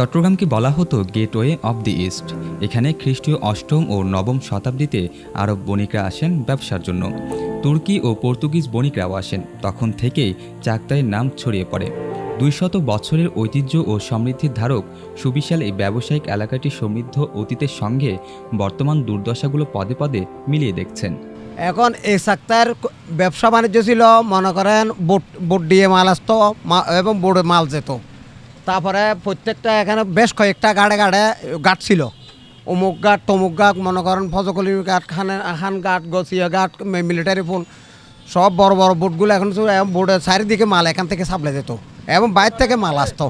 চট্টগ্রামকে বলা হতো gateway of the east. এখানে খ্রিস্টীয় অষ্টম ও নবম শতাব্দীতে আরব বণিকরা আসেন ব্যবসার জন্য। তুর্কি ও পর্তুগিজ বণিকরাও আসেন। তখন থেকেই চাকতাইয়ের নাম ছড়িয়ে পড়ে। দুইশত বছরের ঐতিহ্য ও সমৃদ্ধির ধারক সুবিশাল এই ব্যবসায়িক এলাকাটি সমৃদ্ধ অতীতের সঙ্গে বর্তমান দুর্দশাগুলো পদে পদে মিলিয়ে দেখছেন। এখন এই সাক্তার ব্যবসা বাণিজ্য ছিল, মনে করেন, বোট বোট দিয়ে মাল আসতো এবং বোর্ডে মাল যেত। তারপরে প্রত্যেকটা এখানে বেশ কয়েকটা গাড়ে গাড়ে গাট ছিল। অমুক গাট, তমুক গাট, মনে করেন ফজকলি গাট, খানে, খান গাট গছিয়া গাট মিলিটারি ফোন সব বড় বড় বোটগুলো এখন বোর্ডের চারিদিকে মাল, এখান থেকে সাপ্লাই যেত এবং বাইরে থেকে মাল আসতো।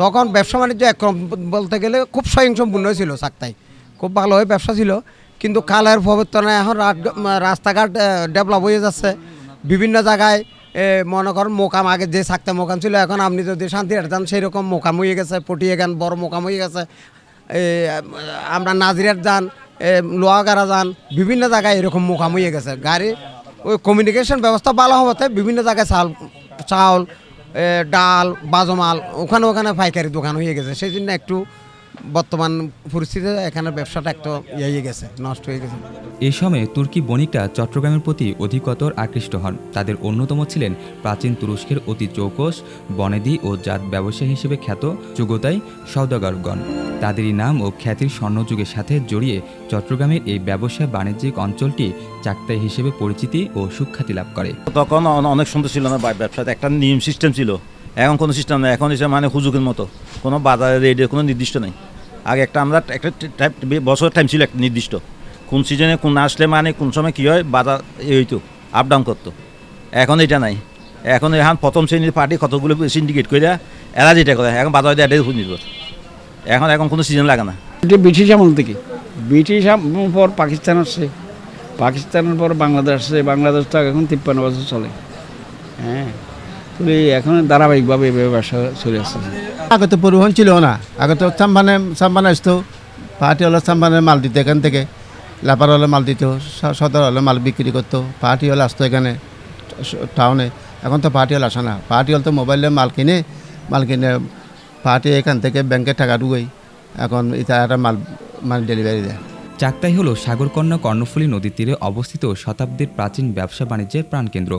তখন ব্যবসা বাণিজ্য একরকম বলতে গেলে খুব স্বয়ংসম্পূর্ণ ছিল সাক্তাই। খুব ভালো হয়ে ব্যবসা ছিল, কিন্তু কালের প্রবর্তনে এখন রাস্তাঘাট ডেভেলপ হয়ে যাচ্ছে। বিভিন্ন জায়গায় মনে করেন মোকাম আগে যে থাকতে মোকাম ছিল, এখন আপনি যদি শান্তিহাট যান সেই রকম মোকাম হয়ে গেছে, পটিয়ে গান, বড় মোকাম হয়ে গেছে। আমরা নাজিরাট যান লোহাগাড়া যান, বিভিন্ন জায়গায় এরকম মোকাম হয়ে গেছে। গাড়ি, ওই কমিউনিকেশন ব্যবস্থা ভালো হওয়াতে বিভিন্ন জায়গায় চাল, চাউল ডাল, বাজমাল, ওখানে ওখানে পাইকারি দোকান হয়ে গেছে। সেই জন্য একটু বর্তমান পরিস্থিতিতে এখানে ব্যবসাটা একটু ইয়ে হয়ে গেছে নষ্ট হয়ে গেছে। এ সময়ে তুর্কি বণিকরা চট্টগ্রামের প্রতি অধিকতর আকৃষ্ট হন। তাদের অন্যতম ছিলেন প্রাচীন তুরস্কের অতি চৌকস বনেদি ও জাত ব্যবসায়ী হিসেবে খ্যাত যুগতাই সৌদাগরগণ তাদেরই নাম ও খ্যাতির স্বর্ণযুগের সাথে জড়িয়ে চট্টগ্রামের এই ব্যবসা বাণিজ্যিক অঞ্চলটি চাকতাই হিসেবে পরিচিতি ও সুখ্যাতি লাভ করে। তখন অনেক সুন্দর ছিল না বা- ব্যবসাতে একটা নিয়ম সিস্টেম ছিল। এখন কোনো সিস্টেম নেই। এখন এসে মানে হুজুকের মতো। কোনো বাজারে রেটের কোনো নির্দিষ্ট নেই। আগে একটা আমরা একটা টাইপ বছর টাইম ছিল একটা নির্দিষ্ট। কোন সিজনে কোন আসলে মানে কোন সময় কী হয়, বাজার এ হইতো আপ ডাউন করতো। এখন এটা নাই। এখন এখন প্রথম শ্রেণির পার্টি কতগুলো সিন্ডিকেট করে এরা যেটা করে, এখন বাজার এটাই নির্ভর। এখন এখন কোনো সিজন লাগে না। এটা ব্রিটিশ আমল থেকে। ব্রিটিশ আমল পর পাকিস্তান আসছে। পাকিস্তানের পর বাংলাদেশ আসছে। বাংলাদেশ তো এখন তিপ্পান্ন বছর চলে। হ্যাঁ। তো এখন ধারাবাহিকভাবে এভাবে ব্যবসা চলে আসছে। আগে তো পরিবহন ছিল না আগে তো সাম্বানে সাম্বানে আসতো পাহাটি হলে সাম্বানে মাল দিত এখান থেকে লাপার হলে মাল দিত সদর হলে মাল বিক্রি করতো পাহাটি হলে আসতো এখানে টাউনে এখন তো পাহাটি হল আসে না পাহাটি হল তো মোবাইলে মাল কিনে মাল কিনে পাহাটি এখান থেকে ব্যাংকে টাকা ঢুকাই এখন এটা একটা মাল মাল ডেলিভারি দেয়। চাকতাই হলো সাগরকন্যা কর্ণফুলী নদীর তীরে অবস্থিত শতাব্দীর প্রাচীন ব্যবসা বাণিজ্যের প্রাণকেন্দ্র।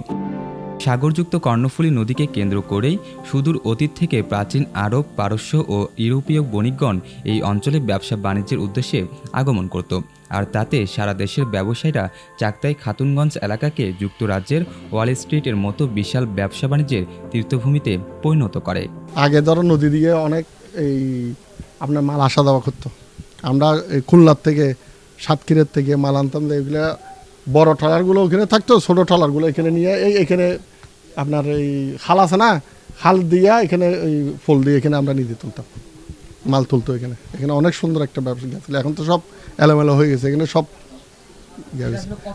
সাগরযুক্ত কর্ণফুলী নদীকে কেন্দ্র করেই সুদূর অতীত থেকে প্রাচীন আরব, পারস্য ও ইউরোপীয় বণিকগণ এই অঞ্চলে ব্যবসা বাণিজ্যের উদ্দেশ্যে আগমন করত। আর তাতে সারা দেশের ব্যবসায়ীরা চাকতাই খাতুনগঞ্জ এলাকাকে যুক্তরাজ্যের ওয়াল স্ট্রিটের মতো বিশাল ব্যবসা বাণিজ্যের তীর্থভূমিতে পরিণত করে। আগে ধরো নদী দিয়ে অনেক এই আপনার মাল আসা দেওয়া করতো। আমরা খুলনার থেকে সাতক্ষীরের থেকে মাল আনতাম, এগুলো বড় ট্রলারগুলো ওখানে থাকতো, ছোটো ট্রলারগুলো এখানে নিয়ে, এই এখানে আপনার এই খাল আছে না, খাল দিয়া এখানে এই ফুল দিয়ে এখানে আমরা নিজে তুলতাম। মাল তুলতো এখানে। এখানে অনেক সুন্দর একটা ব্যবসা গেছিল এখন তো সব এলোমেলো হয়ে গেছে, এখানে সব ইয়ে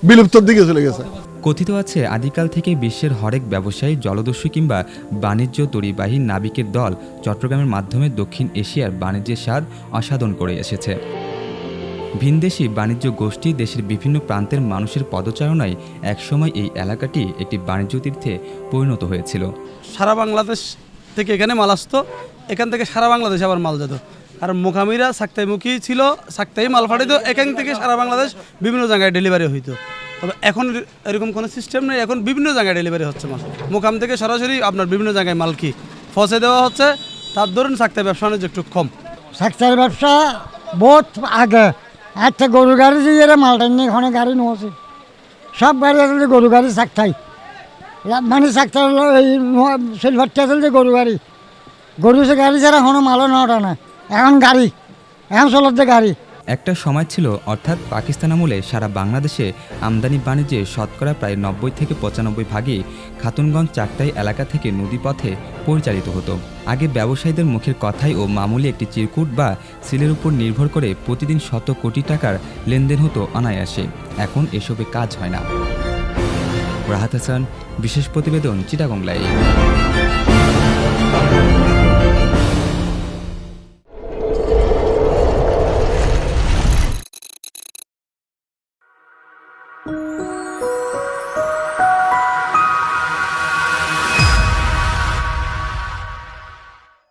বিলুপ্তর দিকে চলে গেছে। কথিত আছে, আদিকাল থেকে বিশ্বের হরেক ব্যবসায়ী, জলদস্যু কিংবা বাণিজ্য তরিবাহী নাবিকের দল চট্টগ্রামের মাধ্যমে দক্ষিণ এশিয়ার বাণিজ্যের স্বাদ অসাধন করে এসেছে। ভিনদেশি বাণিজ্য গোষ্ঠী দেশের বিভিন্ন প্রান্তের মানুষের পদচারণায় একসময় এই এলাকাটি একটি বাণিজ্য তীর্থে পরিণত হয়েছিল। সারা বাংলাদেশ থেকে এখানে মাল আসতো এখান থেকে সারা বাংলাদেশে আবার মাল যেত। আর মুখামিরা সাক্তাইমুখী ছিল সাক্তাই মাল ফাটাইতো এখান থেকে সারা বাংলাদেশ বিভিন্ন জায়গায় ডেলিভারি হইতো। তবে এখন এরকম কোনো সিস্টেম নেই এখন বিভিন্ন জায়গায় ডেলিভারি হচ্ছে মাল। মুখাম থেকে সরাসরি আপনার বিভিন্ন জায়গায় মাল কি ফসে দেওয়া হচ্ছে। তার ধরুন সাক্তাই ব্যবসা বাণিজ্য একটু কম। সেক্টর ব্যবসা বহুত আগে আচ্ছা গরু গাড়ি দিয়ে এরা মালটা নিয়ে এখানে গাড়ি নোয়াছে। সব গাড়ি আসলে গরু গাড়ি চাকতাই মানে চাকতাই হলো এই সিলভারটা আসলে গরু গাড়ি। গরু সে গাড়ি ছাড়া এখনও মালও নটা না। এখন গাড়ি, এখন চলতে গাড়ি। একটা সময় ছিল, অর্থাৎ পাকিস্তান আমলে সারা বাংলাদেশে আমদানি বাণিজ্যে শতকরা প্রায় নব্বই থেকে পঁচানব্বই ভাগই খাতুনগঞ্জ চাকতাই এলাকা থেকে নদীপথে পরিচালিত হতো। আগে ব্যবসায়ীদের মুখের কথাই ও মামুলি একটি চিরকুট বা সিলের উপর নির্ভর করে প্রতিদিন শত কোটি টাকার লেনদেন হতো অনায়াসে। এখন এসবে কাজ হয় না। রাহাত হাসান, বিশেষ প্রতিবেদন চিটাগং লাইভ। Música